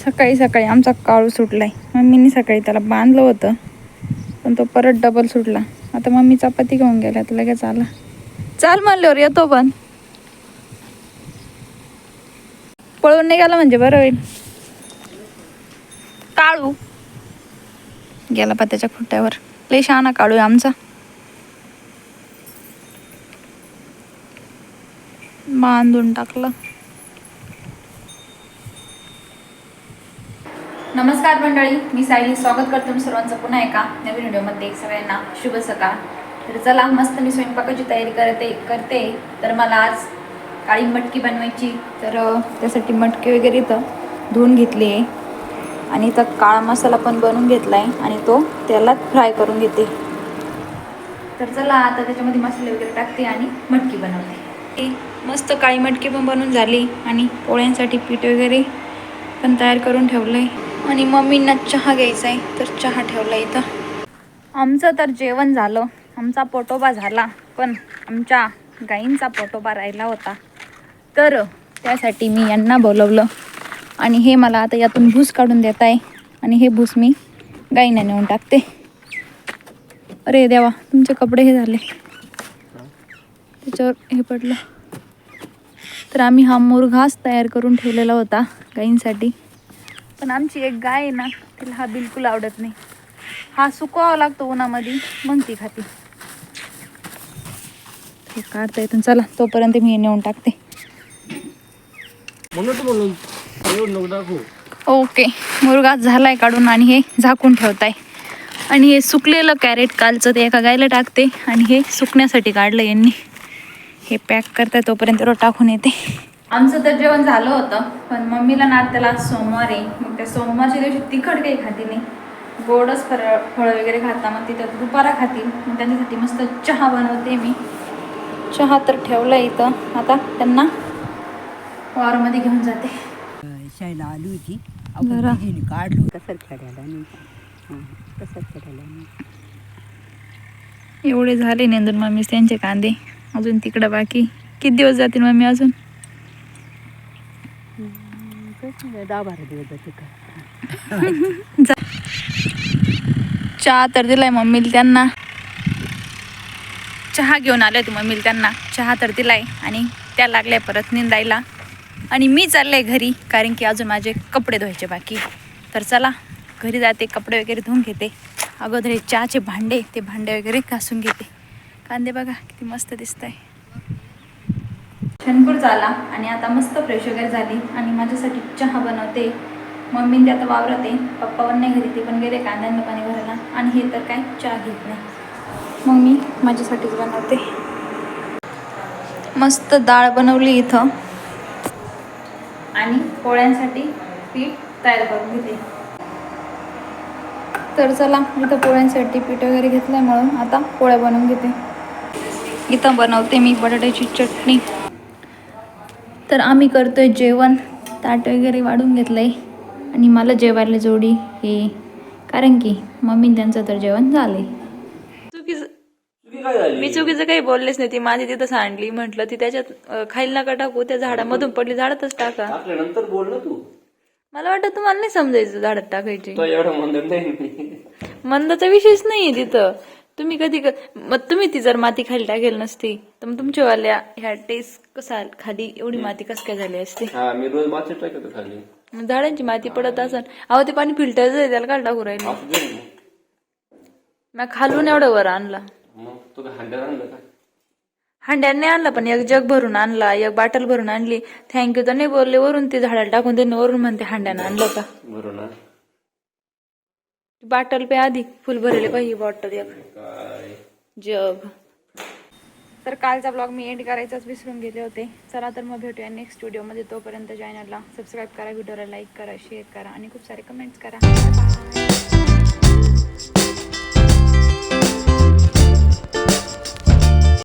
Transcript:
सकाळी सकाळी आमचा काळू सुटलाय. मम्मीने सकाळी त्याला बांधलं होतं पण तो परत डबल सुटला. आता मम्मी चपाती घेऊन गेला तर लगेच आला. चाल म्हणल्यावर येतो पण. पळून नाही गेला म्हणजे बरं होईल. काळू. गेला पा त्याच्या खुट्ट्यावर. लय शहाणा काळू आहे आमचा. बांधून टाकलं. नमस्कार मंडळी मी सायली. स्वागत करतो मी सर्वांचं पुन्हा एका नवीन व्हिडिओमध्ये. सगळ्यांना शुभ सकाळ. तर चला मस्त मी स्वयंपाकाची तयारी करते करते. तर मला आज काळी मटकी बनवायची. तर त्यासाठी मटकी वगैरे इथं धुवून घेतली आहे. आणि इथं काळा मसाला पण बनवून घेतला आहे आणि तो तेलात फ्राय करून घेते. तर चला आता त्याच्यामध्ये मसाले वगैरे टाकते आणि मटकी बनवते. मस्त काळी मटकी पण बनवून झाली. आणि पोळ्यांसाठी पीठ वगैरे पण तयार करून ठेवलं आहे आणि मम्मींना चहा घ्यायचा आहे तर चहा ठेवला इथं. आमचं तर जेवण झालं. आमचा पोटोबा झाला पण आमच्या गाईंचा पोटोबा राहिला होता. तर त्यासाठी मी यांना बोलवलं. आणि हे मला आता यातून भूस काढून देत आहे आणि हे भूस मी गाईंना नेऊन टाकते. अरे देवा तुमचे कपडे हे झाले. त्याच्यावर हे पडलं. तर आम्ही हा मुरघास तयार करून ठेवलेला होता गाईंसाठी. पण आमची एक गाय आहे ना तिला हा बिलकुल आवडत नाही. हा सुकवावा लागतो उन्हामध्ये मग ती खाते. हे काढता येतं चला तोपर्यंत मी हे नेऊन टाकते. ओके मुरघास झालाय काढून आणि हे झाकून ठेवताय. आणि हे सुकलेलं कॅरेट कालचं ते एका गायला टाकते आणि हे सुकण्यासाठी काढलं यांनी. हे पॅक करताय तोपर्यंत रो टाकून येते. आमचं तर जेवण झालं होतं पण मम्मीला ना त्याला सोमवार आहे मग त्या सोमवारच्या दिवशी तिखट काही खाती नाही. गोडच फळ फळं वगैरे खाता मग तिथं दुपारा खातील मग त्यांच्यासाठी मस्त चहा बनवते मी. चहा तर ठेवला इथं. आता त्यांना वारमध्ये घेऊन जाते. शाळेला आली होती. काढलो. कसं खेळायला कसं खेळायला एवढे झाले नेंदून मम्मी त्यांचे कांदे. अजून तिकडं बाकी. किती दिवस जातील मम्मी अजून? दहा बारा दिवस जाते का? चहा तर दिलाय मम्मीला त्यांना. चहा घेऊन आले होते मम्मीला त्यांना. चहा तर दिलाय आणि त्या लागल्या परत निंदायला. आणि मी चालले घरी कारण की अजून माझे कपडे धुवायचे बाकी. तर चला घरी जाते कपडे वगैरे धुवून घेते. अगोदर हे चहाचे भांडे ते भांडे वगैरे घासून घेते. कांदे बघा किती मस्त दिसत आहे छनपूर झाला आणि आता मस्त फ्रेश वगैरे झाली आणि माझ्यासाठी चहा बनवते. मम्मी ते आता वावरत. आहे पप्पा पण नाही घरी ते पण गेले कांद्यांना पाणी भरायला. आणि हे तर काय चहा घेत नाही. मग मी माझ्यासाठीच बनवते. मस्त डाळ बनवली इथं. आणि पोळ्यांसाठी पीठ तयार करून घेते. तर चला इथं पोळ्यांसाठी पीठ वगैरे घेतलंय म्हणून आता पोळ्या बनवून घेते. इथं बनवते मी बटाट्याची चटणी. तर आम्ही करतोय जेवण. ताट वगैरे वाढून घेतलंय. आणि मला जेवायला जोडी हे कारण की मम्मी त्यांचं तर जेवण झालंय. चुकीचं मी चुकीचं काही बोललेच नाही. ती माझी तिथं सांडली. म्हटलं ती त्याच्यात खाली नका टाकू. त्या झाडामधून पडली झाडातच टाका. टाकल्यानंतर बोल ना तू. मला वाटतं तुम्हाला नाही समजायचं झाडात टाकायची. तो एवढा मंदर नाही. मी. मंदाचा विषयच नाहीये तिथं. तुम्ही कधी मग तुम्ही ती जर माती खाली टाकेल नसती तर मग तुमच्यावाल्या ह्या टेस्ट कसा खाली एवढी माती कस काय झाली असती? हा मी रोज मासे टाकतो खाली. मग झाडांची माती पडत असन. अहो ते पाणी फिल्टर आहे त्याला काय टाकू राहिले. असं दे ना. मग खालून एवढं वर आणला. मग. मग तू काय हंड्यावर आणलं का? हांड्याने आणला पण एक जग भरून आणला एक बाटल भरून आणली. थँक्यू तर नाही बोलले वरून ते झाडाला टाकून त्यांनी वरून म्हणते हांड्यानं आणलं का? बरोबर ना बाटल पे आधी फुल भरले पाहिजे बॉटल एक. जग. तर कालचा ब्लॉग मी एंड करायचाच विसरून गेले होते. चला तर मग भेटूया नेक्स्ट व्हिडिओमध्ये तोपर्यंत चॅनलला सबस्क्राईब करा व्हिडिओला लाईक करा शेअर करा आणि खूप सारे कमेंट्स करा.